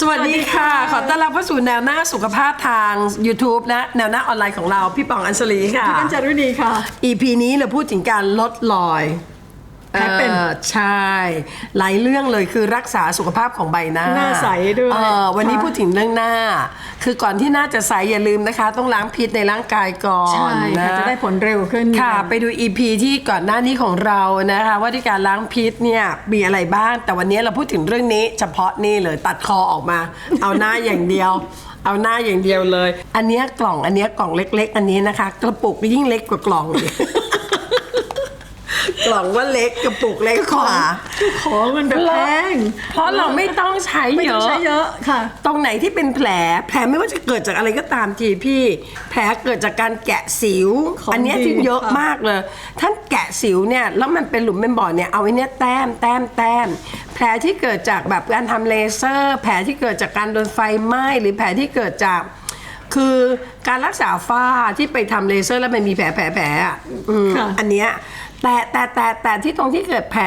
สวัสดีค่ะ ขอต้อนรับเข้าสู่แนวหน้าสุขภาพทาง YouTube นะแนวหน้าออนไลน์ของเรา พี่ปองอัญชลีค่ะ พี่กัญจารุณีค่ะ EP นี้เราพูดถึงการลดรอย แผลเป็นออใช่ หลายเรื่องเลยคือรักษาสุขภาพของใบหน้าหน้าใสด้วยเออวันนี้ค่ะพูดถึงเรื่องหน้า คือก่อนที่หน้าจะใสอย่าลืมนะคะ ต้องล้างพิษในร่างกายก่อนใช่ค่ะนจะได้ผลเร็วขึ้นค่ะ ไปดู EP ที่ก่อนหน้านี้ของเรานะคะ ว่าที่การล้างพิษเนี่ยมีอะไรบ้าง แต่วันนี้เราพูดถึงเรื่องนี้ เฉพาะนี่เลยตัดคอออกมา เอาหน้าอย่างเดียวเอาหน้าอย่างเดียวเลย อันเนี้ยกล่อง อันเนี้ยกล่องเล็ก ๆ อันนี้นะคะ กระปุกยิ่งเล็กกว่ากล่องอีก กล่องว่าเล็กกระปุกเล็กกว่า ของมันแบบแพงเพราะเราไม่ต้องใช้ไม่เยต้องอะใช้เยอะค่ะ ตรงไหนที่เป็นแผล แผลไม่ว่าจะเกิดจากอะไรก็ตามทีพี่ แผลเกิดจากการแกะสิว ของอันเนี้ยดี ที่เยอะค่ะมากเลยท่านแกะสิวเนี่ยแล้วมันเป็นหลุมเป็นบ่อเนี่ยเอาไอ้เนี้ยแต้มแต้มแต้มแผลที่เกิดจากแบบการทำเลเซอร์ แผลที่เกิดจากการโดนไฟไหม้หรือแผลที่เกิดจาก คือการรักษาฝ้าที่ไปทำเลเซอร์แล้วมันมีแผลแผลแผลอะอืมค่ะ อันเนี้ย แต่แต่แต่แต่ที่ตรงที่เกิดแผล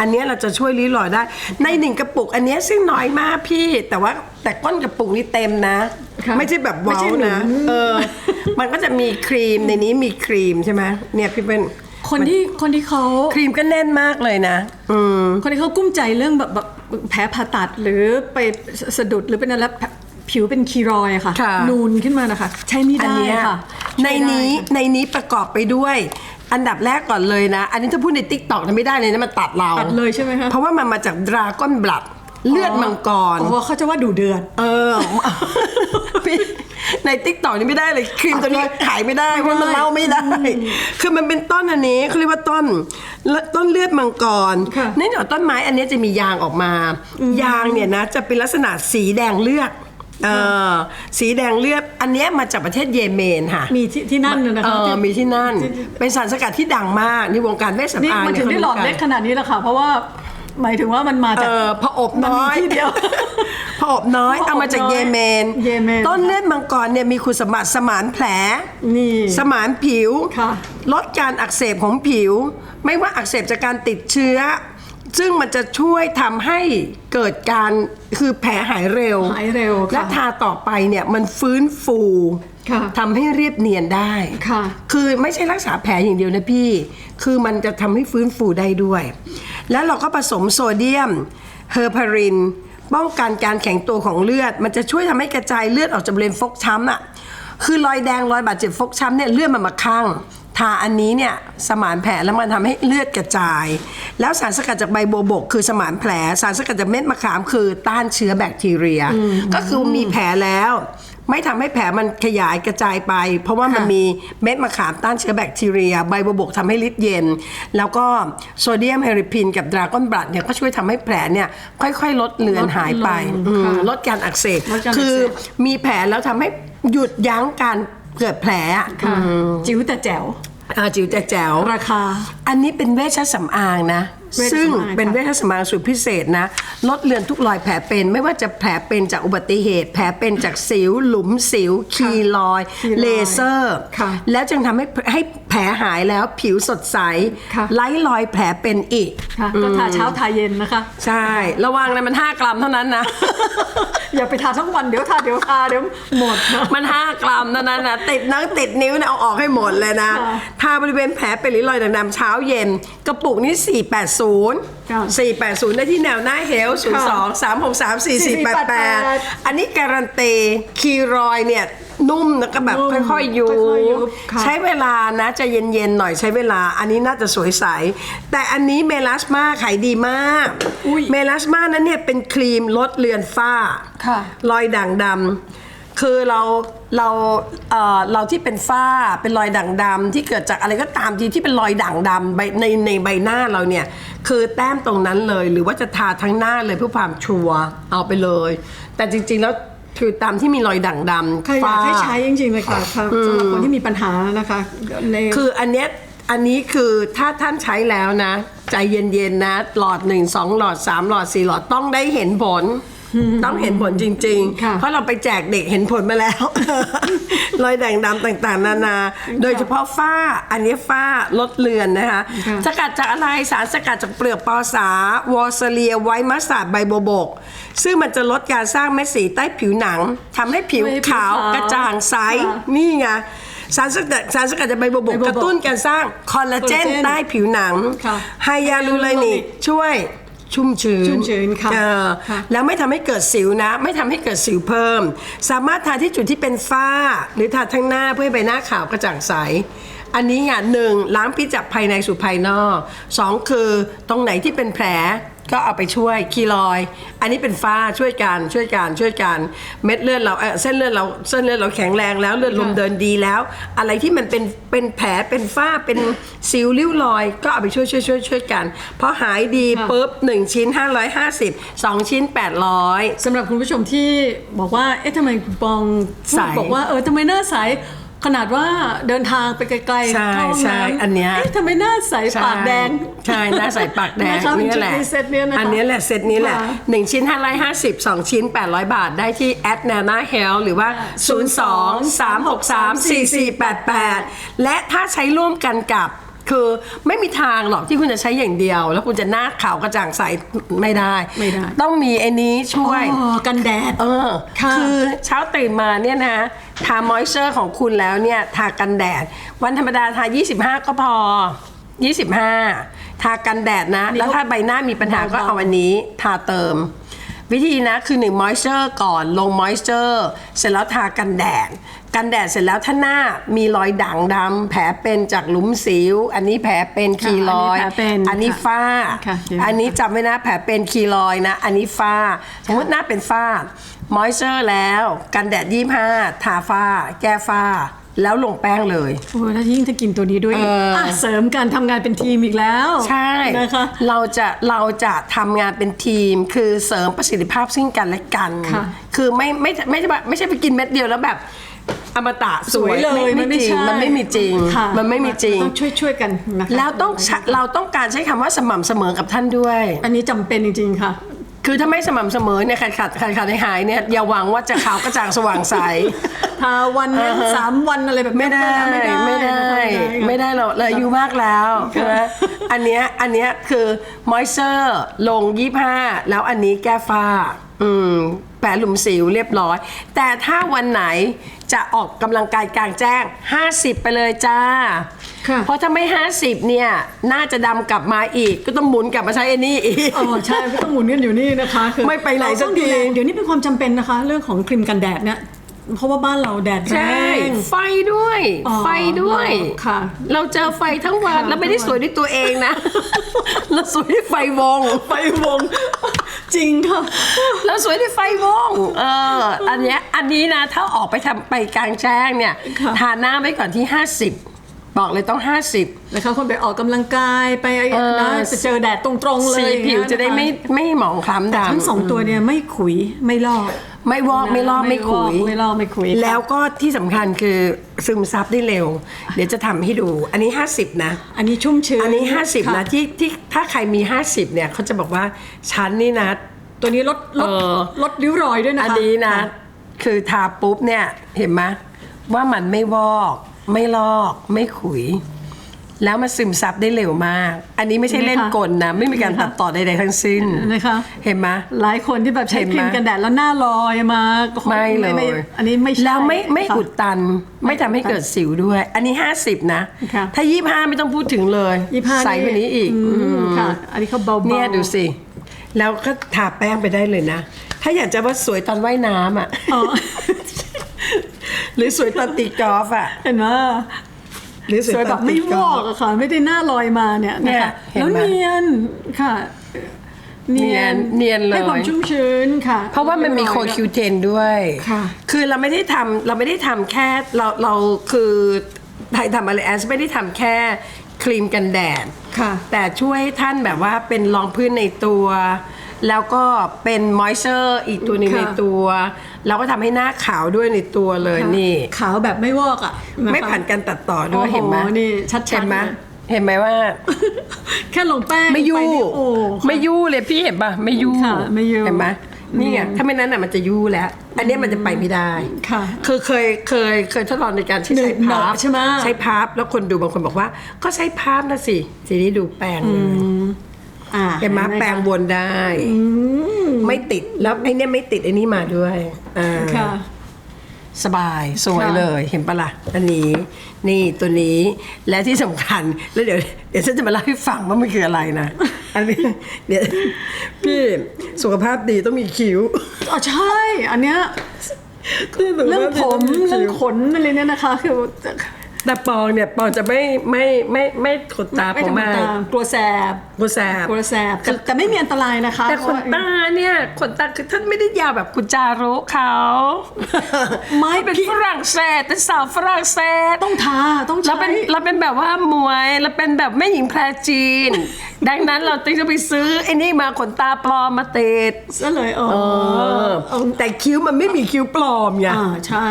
อันเนี้ยเราจะช่วยริ้วรอยได้ ในหนึ่งกระปุก อันเนี้ยซึ่งน้อยมากพี่ แต่ว่าแต่ก้นกระปุกนี่เต็มนะ ค่ะไม่ใช่แบบไม่ว้าใช่วหนุนนะเออ มันก็จะมีครีมในนี้มีครีมใช่ไหมเนี่ยพี่เป็นคนที่คนที่เขาครีมก็แน่นมากเลยนะ อืม คนที่เขากุ้มใจเรื่องแบบแบบแผลผ่าตัดหรือไปสะดุดหรือเป็นอะไรแล้ว ผิวเป็นคีรอยด์อะค่ะ ค่ะ นูนขึ้นมานะคะ ใช้ไม่อันได้เนี้ยค่ะในนี้ช่วยได้ค่ะในนี้ประกอบไปด้วย อันดับแรกก่อนเลยนะ อันนี้ถ้าพูดในติ๊กต็อกไม่ได้เลยนะมันตัดเรา ตัดเลยใช่ไหมคะเพราะว่ามันมาจากดราก้อนบลัดเลือดมังกร โอ้โหเขาจะว่าดูเดือด เออพี่ในติ๊กต็อกนี่ไม่ได้เลยครีมตัวนี้ขายไม่ได้เพราะมันเล่าไม่ได้ คือมันเป็นต้นอันนี้เขาเรียกว่าต้นต้นเลือดมังกรค่ะในหนอต้นไม้อันนี้จะมียางออกมา ยางเนี่ยนะจะเป็นลักษณะสีแดงเลือด เออสีแดงเลือดอันเนี้ยมาจากประเทศเยเมนค่ะมีที่ที่นั่นน่ะนะเอคะอที่มีที่นั่น เป็นสารสกัดที่ดังมากในวงการเวชนี่สำอางมันถึงได้หลอดเล็กขนาดนี้แหละค่ะ เพราะว่าหมายถึงว่ามันมาเอจาก อพออบมันน้มีอยที่เดียวพออบน้อยพออบเอามาจากน้อยเยเมน เยเมนต้นเลือดมังกรเนี่ยมีคุณสมบัติสมานแผลนี่สมานผิว ค่ะ ลดการอักเสบของผิว ไม่ว่าอักเสบจากการติดเชื้อ ซึ่งมันจะช่วยทำให้เกิดการคือแผลหายเร็ว หายเร็วค่ะและทาต่อไปเนี่ยมันฟื้นฟูค่ะทำให้เรียบเนียนได้ค่ะ คือไม่ใช่รักษาแผลอย่างเดียวนะพี่ คือมันจะทำให้ฟื้นฟูได้ด้วย แล้วเราก็ผสมโซเดียมเฮอร์พาริน ป้องกันการแข็งตัวของเลือด มันจะช่วยทำให้กระจายเลือดออกจากบริเวณฟกช้ำอะคือรอยแดงรอยบาดเจ็บฟกช้ำเนี่ยเลือดมันมาข้าง ทาอันนี้เนี่ยสมานแผลแล้วมันทำให้เลือดกระจาย แล้วสารสกัดจากใบบัวบก คือสมานแผล สารสกัดจากเม็ดมะขามคือต้านเชื้อแบคทีเรีย ก็คือมีแผลแล้ว ไม่ทำให้แผลมันขยายกระจายไป เพราะว่ามันค่ะมีเม็ดมะขามต้านเชื้อแบคทีเรีย ใบบัวบกทำให้ฤทธิ์เย็น แล้วก็โซเดียมเฮริพินกับดราก้อนบลัดเนี่ยก็ช่วยทำให้แผลเนี่ยค่อย ๆ ลดเลือนหายไปลดลงอืมค่ะลดการอักเสบลดการอักเสบคือมีแผลแล้วทำให้หยุดยั้งการเกิดแผลอะค่ะจิ๋วแต่แจ๋ว อ่าจิ๋วแต่แจ๋วราคา อันนี้เป็นเวชสำอางนะ เวชสำอางซึ่งเป็นค่ะ เวชสำอางสูตรพิเศษนะ ลดเลือนทุกรอยแผลเป็น ไม่ว่าจะแผลเป็นจากอุบัติเหตุ แผลเป็นจากสิว หลุมสิว คีรอยด์คีรอยด์เลเซอร์ ค่ะ แล้วจึงทำให้ให้แผ ลหายแล้วผิวสดใส ค่ะ ไร้รอยแผลเป็นอีก ค่ะก็ทาเช้าทาเย็นนะคะ ใช่ ระวังนะมัน 5 กรัมเท่านั้นนะ อย่าไปทาทั้งวันเดี๋ยวทาเดี๋ยวทาเดี๋ยวหมดนะ มัน 5 กรัมเท่านั้นนะติดนังติดนิ้วเนี่ยเอาออกให้หมดเลยนะค่ะทาบริเวณแผลเป็นหรือรอยด่างดำเช้าเย็น กระปุกนี้ 480 ค่ะ480 ได้ที่แนวหน้าเฮล02 363 4488 อันนี้การันตีคีรอยด์เนี่ย นุ่มแล้วก็แบบนุ่มค่อยๆยุค่อยๆยุบบค่ะ ใช้เวลานะจะเย็นๆหน่อยใช้เวลา อันนี้น่าจะสวยใส แต่อันนี้เมลาสมาขายดีมาก อุ๊ยเมลาสมานั้นเนี่ยเป็นครีมลดเลือนฝ้า ค่ะ รอยด่างดำคือเราเราเอ่อเราที่เป็นฝ้าเป็นรอยด่างดำที่เกิดจากอะไรก็ตามทีที่เป็นรอยด่างดำใบในในใบหน้าเราเนี่ย คือแต้มตรงนั้นเลย หรือว่าจะทาทั้งหน้าเลยเพื่อความชัวร์เอาไปเลย แต่จริงๆแล้ว คือตามที่มีรอยด่างดำใครอยากให้ใช้จริงๆเลยค่ะค่ะสำหรับคนที่มีปัญหานะคะในคืออันเนี้ยอันนี้คือถ้าท่านใช้แล้วนะ ใจเย็นๆนะ หลอดหนึ่งสองหลอดสามหลอดสี่หลอดต้องได้เห็นผล ต้องเห็นผลจริง ค่ะๆ เพราะเราไปแจกเด็กเห็นผลมาแล้ว รอยแดงดำต่างๆ นานา โดยเฉพาะฝ้าอันนี้ฝ้าลดเลือนนะคะ ค่ะ สกัดจากอะไรสารสกัดจากเปลือกปอสาวอสเลียไวท์มัสตาร์ดใบโบวบก ซึ่งมันจะลดการสร้างเม็ดสีใต้ผิวหนังทำให้ผิวให้ผิวขาวขาวกระจ่างใสค่ะนี่ไงสารสกัดสารสกัดจากใบโบวบกใบโบวบกกระตุ้นการสร้างคอลลาเจนคอลลาเจนใต้ผิวหนังค่ะ ไฮยาลูโรนิกช่วย ชุ่มชื้นชุ่มชื้นค่ะเออค่ะ แล้วไม่ทำให้เกิดสิวนะ ไม่ทำให้เกิดสิวเพิ่ม สามารถทาที่จุดที่เป็นฝ้า หรือทาทั้งหน้าเพื่อให้ใบหน้าขาวกระจ่างใส อันนี้ไงหนึ่งล้างพิษจากภายในสู่ภายนอกสองคือตรงไหนที่เป็นแผล ก็เอาไปช่วยคีรอยด์อันนี้เป็นฝ้าช่วยกันช่วยกันช่วยกันเม็ดเลือดเราเอ่อเส้นเลือดเราเส้นเลือดเราแข็งแรงแล้วเลือดลมค่ะเดินดีแล้ว อะไรที่มันเป็นเป็นแผลเป็นฝ้าเป็นสิวริ้วรอย ก็เอาไปช่วยช่วยช่วยช่วยกันพอหายดีค่ะปุ๊บ1ชิ้น 550 2 ชิ้น 800 สำหรับคุณผู้ชมที่บอกว่า เอ๊ะทำไมคุณปองพูดใส บอกว่าเออทำไมหน้าใส ขนาดว่าเดินทางไปไกลๆใช่เข้าห้องใช่น้ำอันเนี้ย เอ๊ะทำไมหน้าใสปากแดง ใช่หน้าใสปากแดงนะคะนี่แหละชุดในเซตเนี้ยนะคะอันนี้แหละเซตนี้แหละ ค่ะ 1 ชิ้น 550 2 ชิ้น 800 บาทได้ที่ at nana health หรือว่า 02-363-4488 และถ้าใช้ร่วมกันกับ คือไม่มีทางหรอกที่คุณจะใช้อย่างเดียว แล้วคุณจะหน้าขาวกระจ่างใสไม่ได้ ไม่ได้ ต้องมีไอ้นี้ช่วยอ๋อกันแดด เออค่ะคือเช้าตื่นมาเนี่ยนะทามอยเจอร์ของคุณแล้วเนี่ยทากันแดด วันธรรมดาทา 25 ก็พอ 25 ทากันแดดนะ แล้วถ้าใบหน้ามีปัญหาก็เอาอันนี้ทาเติม วิธีนะคือ1 moisture ก่อนลง moisture เสร็จแล้วทากันแดด กันแดดเสร็จแล้วถ้าหน้ามีรอยด่างดำแผลเป็นจากหลุมสิว อันนี้แผลเป็นคีรอยอันนี้แผลเป็นอันนี้ค่ะฝ้าค่ะเดี๋ยวอันนี้จำไว้นะแผลเป็นคีรอยด์นะ อันนี้ฝ้าสมมติหน้าเป็นฝ้ามอยเจอร์แล้ว กันแดดยี่ห้าทาฝ้า แก้ฝ้า แล้วลงแป้งเลย โอ้แล้วยิ่งถ้ากินตัวนี้ด้วยเอออะเสริมการทำงานเป็นทีมอีกแล้วใช่ นะคะ เราจะเราจะทำงานเป็นทีม คือเสริมประสิทธิภาพซึ่งกันและกันค่ะคือไม่ไม่ไม่ใช่แบบไม่ใช่ไปกินเม็ดเดียวแล้วแบบอมตะสสววยยเลยไม่มันไม่จริงใช่ มันไม่มีจริง ค่ะมันไม่มีจริง ต้องช่วยช่วยๆกันนะคะแล้วต้องใช้เราต้องการใช้คำว่าสม่ำเสมอกับท่านด้วย อันนี้จำเป็นจริงๆค่ะ คือถ้าไม่สม่ำเสมอเนี่ยขาดขาดขาดขาดหายๆเนี่ยอย่าหวังว่าจะขาวกระจ่างสว่างใส ทาวันเว้นสามวันอะไรแบบนี้ไม่ได้ ไม่ได้ไม่ได้นะคะไม่ได้หรอกเราอายุมากแล้วใช่ไหมอันเนี้ยอันเนี้ยคือมอยเจอร์ลง 25 แล้วอันนี้แก้ฝ้า อืม แผลหลุมสิวเรียบร้อย แต่ถ้าวันไหนจะออกกำลังกายกลางแจ้ง 50 ไปเลยจ้า ค่ะ เพราะถ้าไม่ 50 เนี่ย น่าจะดำกลับมาอีก ก็ต้องหมุนกลับมาใช้ไอ้นี่อีก อ๋อใช่ก็ต้องหมุนกันอยู่นี่นะคะคือไม่ไปไหนสักทีเราต้องดูแลเดี๋ยวนี้เป็นความจำเป็นนะคะ เรื่องของครีมกันแดดเนี่ยเพราะว่าบ้านเราแดดแรใช่ ง ไฟด้วย อ๋อไฟด้วย ค่ะเราเจอไฟทั้งวันค่ะ แล้วไม่ได้สวยด้วยตัวเองนะ เราสวยด้วยไฟวงไฟวง จริงค่ะเราสวยด้วยไฟวงเอออันเนี้ยอันนี้นะถ้าออกไปทำไปกลางแจ้งเนี่ยค่ะทาหน้าไว้ก่อนที่ 50 บอกเลยต้อง 50 นะคะคนไปออกกำลังกายไปเออ นะจะเจอแดดตรงๆเลยสีผิวจะได้ไม่ไม่หมองคล้ำแต่ดำทั้งสองตัวเนี่ยไม่ขุยไม่ลอกไม่วอกไม่ลอกไม่ขุย ไม่ลอกไม่ขุย แล้วก็ที่สำคัญคือซึมซับได้เร็ว เดี๋ยวจะทำให้ดู อันนี้ 50 นะ อันนี้ชุ่มชื้นอันนี้50 นะค่ที่ที่ถ้าใครมี 50 เนี่ยเขาจะบอกว่าฉันนี่นะ ตัวนี้ลดลดเออ ลดริ้วรอยด้วยนะคะอันนี้นะ คือทาปุ๊บเนี่ยเห็นไหมว่ามันไม่วอก ไม่ลอกไม่ขุย แล้วมันซึมซับได้เร็วมาก อันนี้ไม่ใช่เล่นกลนะ ไม่มีการตัดต่อใดๆทั้งสิ้นนะคะเห็นไหมหลายคนที่แบบใช้เห็นคไหมรีมกันแดดแล้วหน้าลอยมาก็ไม่เลยอันนี้ไม่ใช่แล้วไม่ไม่ค่ะอุดตัน ไม่ทำให้เกิดสิวด้วย อันนี้ 50 นะค่ะถ้า 25 ไม่ต้องพูดถึงเลยยี่ห้าใสกว่านี้อีกมอืมค่ะอันนี้เขาเบาๆเนี่ยดูสิแล้วก็ทาแป้งไปได้เลยนะ ถ้าอยากจะว่าสวยตอนว่ายน้ำอะอ๋อ หรือสวยตอนตีกอล์ฟอะเห็นไหมหรือสวยสวยตแบอนบตีไม่กวออล์กฟอะค่ะ ไม่ได้หน้าลอยมาเนี่ยเนี่นะยคะเห็นแล้วไหมเนียนค่ะ เนียนเนียนเลยให้ความชุ่มชื้นค่ะ เพราะว่ามันมีโคคิวเทนด้วยค่ะ คือเราไม่ได้ทำเราไม่ได้ทำแค่เราเราคือไทยทำอะไรแอนไม่ได้ทำแค่ครีมกันแดดค่ะแต่ช่วยให้ท่านแบบว่าเป็นรองพื้นในตัว แล้วก็เป็นมอยเจอร์อีกตัวหนึงค่ะ ในตัวแล้วก็ทำให้หน้าขาวด้วยในตัวเลยนี่ ขาวแบบไม่วอกอะะคะไม่ผ่านการตัดต่อด้วยโอ้โหเห็นไหมนี่ชัดๆเห็นไหมเลยเห็นไหมว่า แค่ลงแป้งไม่ยู่ปนี่โอ้ค่ะไม่ยู่เลยพี่เห็นปะไม่ยู่ค่ะไม่ยู่เห็นไหมนี่ไงอืมถ้าไม่นั้นอะมันจะยู่แล้ว อันเนี้ยมันจะไปไม่ได้ค่ะ คือเคยเคยเคยทดลองในการที่ใช้หนึบหนัพับบใช่ไหม ใช้พับแล้วคนดูบางคนบอกว่า ก็ใช้พับนะสิทีนี้ดูแปลงเลย อ่าเห็นไหมคะแปลงวนได้ ไม่ติดแล้วไอ้เนี่ยไม่ติดไอ้นี่มาด้วยอ่าค่ะ สบายสวยค่ะ เลยเห็นปะล่ะอันนี้นี่ตัวนี้และที่สำคัญแล้วเดี๋ยวเดี๋ยวฉันจะมาเล่าให้ฟังว่ามันคืออะไรนะอันนี้เดี๋ยวพี่สุขภาพดีต้องมีคิ้วอ๋อใช่ อันเนี้ย เรื่องผมเรื่องขนอะไรเนี่ยนะคะ คือ แต่ปองเนี่ยปองจะไม่ไม่ไม่ไม่ขนตาไม่ปองธรรมมากดากลัวแสบกูแสบกลัวแสบแต่แต่ไม่มีอันตรายนะคะแต่ขนตาเนี่ยขนตาคือท่านไม่ได้ยาวแบบคุณจารุเขาไม่เป็นฝรั่งเศสเป็นสาวฝรั่งเศสต้องทาต้องเราใช้เป็นเราเป็นแบบว่ามวยเราเป็นแบบแม่หญิงแพรจีน ดังนั้นเราต้องจะไปซื้อไอ้นี่มาขนตาปลอมมาติดซะเลยเออเออแต่คิ้วมันไม่มีคิ้วปลอมไงอ่าใช่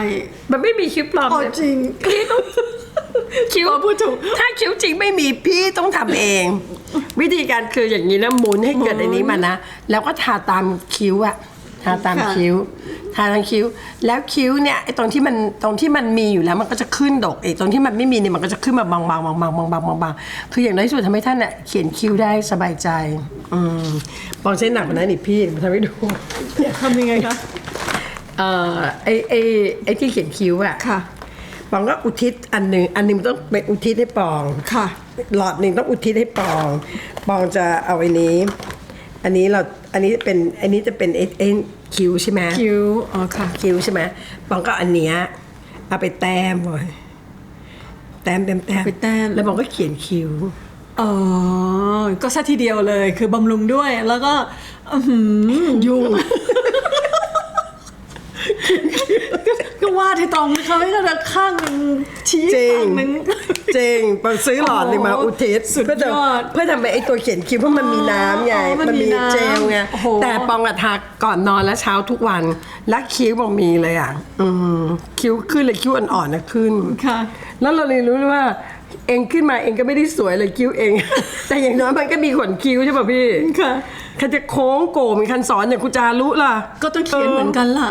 มันไม่มีคิ้วปลอมอ๋อจริง พี่ต้อง คิ้วอ๋อพูดถูกถ้าคิ้วจริงไม่มีพี่ต้องทำเอง วิธีการคืออย่างนี้นะหมุนให้เกิดอันนี้มานะ แล้วก็ทาตามคิ้วอะทาตามคิ้ว ทาตามคิ้ว แล้วคิ้วเนี่ยไอ้ตรงที่มันตรงที่มันมีอยู่แล้วมันก็จะขึ้นดกไอ้ตรงที่มันไม่มีเนี่ยมันก็จะขึ้นมาบางๆบางๆบางๆบางๆบางๆบางๆคืออย่างน้อยที่สุดทำให้ท่านเน่ะเขียนคิ้วได้สบายใจ อืมปองใช้หนักกว่านั้นอีกพี่ทำให้ดู ทำยังไงคะ เอ่อไอ้ไอ้ไอ้ที่เขียนคิ้วอะค่ะ ปองก็อุทิศอันหนึ่งอันหนึงมันต้องเป็นอุทิศให้ปอง ค่ะ หลอดหนึ่งต้องอุทิศให้ปอง ปองจะเอาไอ้นี้ อันนี้เราอันนี้เป็นอันนี้จะเป็นเอเอ็นคิวใช่ไหมคิ้วอ๋อค่ะ คิวใช่ไหมปองก็อันเนี้ยเอาไปแต้มไว้แต้มแต้มแต้มไปแต้ม แล้วปองก็เขียนคิ้วอ๋อ ก็ซะทีเดียวเลย คือบำรุงด้วย แล้วก็ อื้อหือยุ่ง ก็วาดให้ตรงนะคะไม่ใช่แบบข้างหนึ่งชี้จริง ข้างหนึ่ง จริงปองซื้อหลอดหนึ่งมาโอ้อุทิศสุดเพื่อจะยอดเพื่อทำให้ไอ้ตัวเขียนคิ้วเพราะมันมีน้ำไง อ๋อมันมีน้ำเจลไง โอ้โห แต่ปองอะทาก่อนนอนและเช้าทุกวัน และคิ้วปองมีเลยอะ อืมคิ้วขึ้นเลยคิ้วอ่อนๆนะขึ้น ค่ะ แล้วเราเลยรู้เลยว่า เองขึ้นมาเองก็ไม่ได้สวยเลยคิ้วเอง แต่อย่างน้อยมันก็มีขนคิ้วใช่ป่ะพี่ค่ะ ใครจะโค้งโก่มีคันสอนอย่างกุจารุล่ะก็ต้องเขียนเหมือนกันล่ะ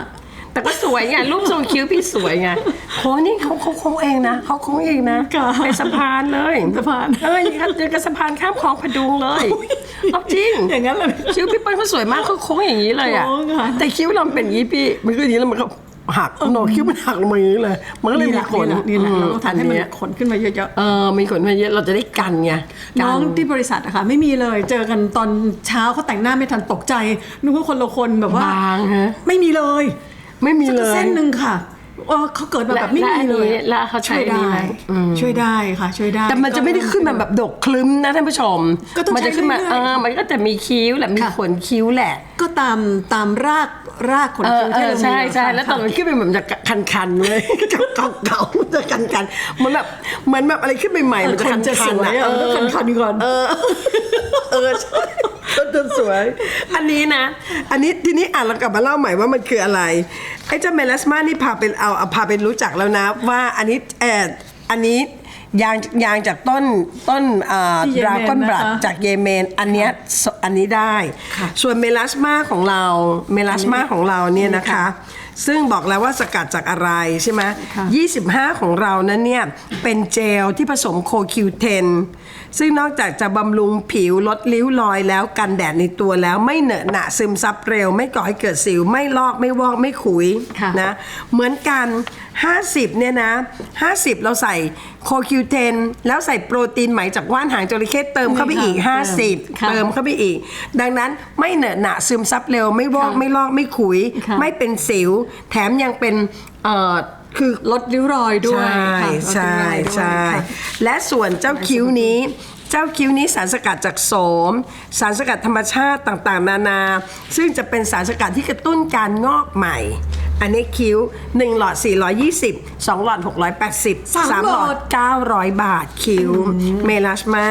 แต่ก็สวยไงรูปทรงคิ้วพี่สวยไงโค้งนี่เขาเขาโค้งเองนะเขาโค้งเองนะค่ะเป็นสะพานเลยสะพานเอออย่างกับอย่างกับสะพานข้ามคลองพดุงเลยเอาจริงอย่างนั้นเลยคิ้วพี่เปิ้ลเขาสวยมากเขาโค้งอย่างนี้เลยอะโค้งค่ะ แต่คิ้วเราเป็นอย่างนี้พี่มันก็อย่างนี้แล้วมันก็หักโหนกคิ้วมันหักลงมาอย่างนี้เลย มันก็เลยมีขนนี่แหละนี่แหละเราต้องอันทำให้มันเนี้ยขนขึ้นมาเยอะเออมีขนมาเยอะเราจะได้กันไงๆกัน้องที่บริษัทอะค่ะไม่มีเลยเจอกันตอนเช้าเขาแต่งหน้าไม่ทันตกใจนึกว่าคนละคนแบบว่าบางฮะไม่มีเลย ไม่มีเลย เส้นหนึ่งค่ะเออเขาเกิดมาแบบไม่มีเลยและและเขาใช้ช่วยอันนี้ได้ไหมอืม ช่วยได้ค่ะ ช่วยได้ แต่มันจะไม่ได้ขึ้นมาแบบดกคลึ้มนะท่านผู้ชม ก็ต้องมัจะขึ้นมาใช้เรื่เออยๆอมันก็จะมีคิ้วแหละมีค่ะ ขนคิ้วแหละ ก็ตามตามรากรากขนเออคิ้วเอที่อเรามีใช่ใช่ค่ะแล้วตอนมันขึ้นไปเหมือนจะคันๆเลยเก่าเก่าๆจะคันๆเหมือนแบบเหมือนแบบอะไรขึ้นใหม่ๆมันจะคคันนจะๆสวยอะอะมันต้องคันๆก่อน เออเออใช่ ต้นจะสวย อันนี้นะ อันนี้ทีนี้อ่านเรากลับมาเล่าใหม่ว่ามันคืออะไร ไอ้เจ้าเมลาสมานี่พาเป็นเอาเอาพาเป็นรู้จักแล้วนะ ว่าอันนี้เอออันนี้ยางยางจากต้นต้นเอ่อที่เยดเมนราก้อนบลัดนะคะจากเยเมน อันเนี้ยสอันนี้ได้ค่ะส่วนเมลาสมาของเราเมลาสมาของเราเนี่ยนะคะซึ่งบอกแล้วว่าสกัดจากอะไรใช่ไหมค่ะ25 ของเรานั้นเนี่ย เป็นเจลที่ผสมโคคิวเทนซึ่งนอกจากจะบำรุงผิวลดริ้วรอยแล้วกันแดดในตัวแล้วไม่เหนอะหนะซึมซับเร็ว ไม่ก่อให้เกิดสิว ไม่ลอกไม่วอกไม่ขุยค่ะนะเหมือนกัน 50 เนี่ยนะ 50 เราใส่โคคิวเทนแล้วใส่โปรตีนไหมจากว่านหางจระเข้เติมเข้าไปอีกนี่ค่ะ50ค่ะเติมเข้าไปอีก ดังนั้นไม่เหนอะหนะซึมซับเร็ว ไม่วอกค่ะไม่ลอกไม่ขุยค่ะไม่เป็นสิวแถมยังเป็นเอ่อคือลดริ้วรอยด้วยใช่ค่ะใช่ลดริ้วรอยด้วยใช่ค่ะ และส่วนเจ้าคิ้วนี้ เจ้าคิ้วนี้สารสกัดจากโสม สารสกัดธรรมชาติต่างๆ นานา ซึ่งจะเป็นสารสกัดที่กระตุ้นการงอกใหม่ อันนี้คิ้ว 1 หลอด 420 2 หลอด 680 สาม3 หลอหลอด ด 900 บาทคิ้ว เมลาสมา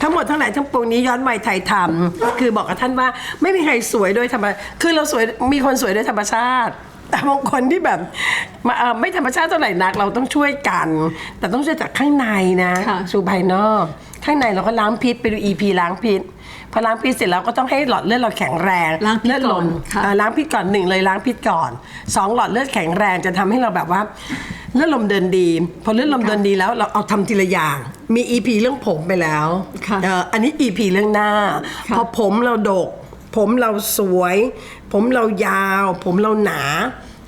ทั้งหมดทั้งหลายทั้งปวงนี้ย้อนวัยไทยทำคือบอกกับท่านว่าไม่มีใครสวยโดยธรรมคือเราสวยมีคนสวยโดยธรรมชาติ แต่บางคนที่แบบมาเอ่อไม่ธรรมชาติเท่าไหร่นักเราต้องช่วยกัน แต่ต้องช่วยจากข้างในนะค่ะ สู่ภายนอกทข้างในเราก็ล้างพิษไปดู EP ล้างพิษพอล้างพิษเสร็จแล้วก็ต้องให้หลอดเลือดเราแข็งแรงล้างพิษเลือดลก่อนมค่ะ เอ่อล้างพิษก่อนหนึ่งเลยล้างพิษก่อนสองหลอดเลือดแข็งแรงจะทำให้เราแบบว่าเลือดลมเดินดี พอเลือดลมเดินดีแล้วเราเอาทำทีละอย่าง มี EP เรื่องผมไปแล้วค่ะเอ่ออันนี้ EP เรื่องหน้า ค่ะ พอผมเราดก ผมเราสวย ผมเรายาว ผมเราหนา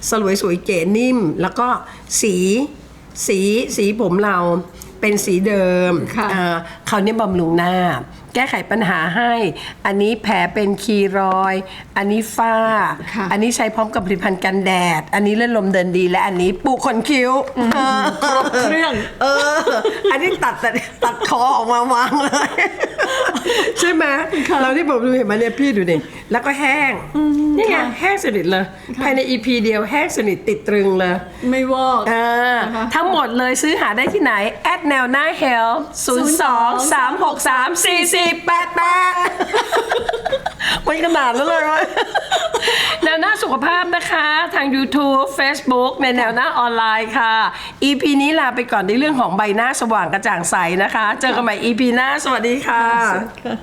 สลวยสวยเก๋นิ่ม แล้วก็สีสีสีผมเราเป็นสีเดิมค่ะอ่าคราวนี้บำรุงหน้า แก้ไขปัญหาให้ อันนี้แผลเป็นคีรอยด์อันนี้ฝ้า ค่ะอันนี้ใช้พร้อมกับผลิตภัณฑ์กันแดด อันนี้เลือดลมเดินดี และอันนี้ปลูกขนคิ้วครบเครื่อง เออ อันนี้ตัดตัดตัดคอออกมาวางเลย ใช่ไหมเราที่ผมดูเห็นไหมาเนี่ยพี่ดูดิแล้วก็แห้งนี่ไงค่ะ แห้งสนิทเลย ภายใน EP เดียวแห้งสนิทติดตรึงเลย ไม่วอก เออนะคะทั้งหมดเลยซื้อหาได้ที่ไหน แอดแนวหน้าเฮล0 2 3 6 3 4 4 8 8ไม่ขนาดนั้นเลยวะแนวหน้าสุขภาพนะคะทาง YouTube Facebook ในแนวหน้าออนไลน์ค่ะ EP นี้ลาไปก่อนในเรื่องของใบหน้าสว่างกระจ่างใสนะคะ เจอกันใหม่ EP หน้า สวัสดีค่ะ ค่ะ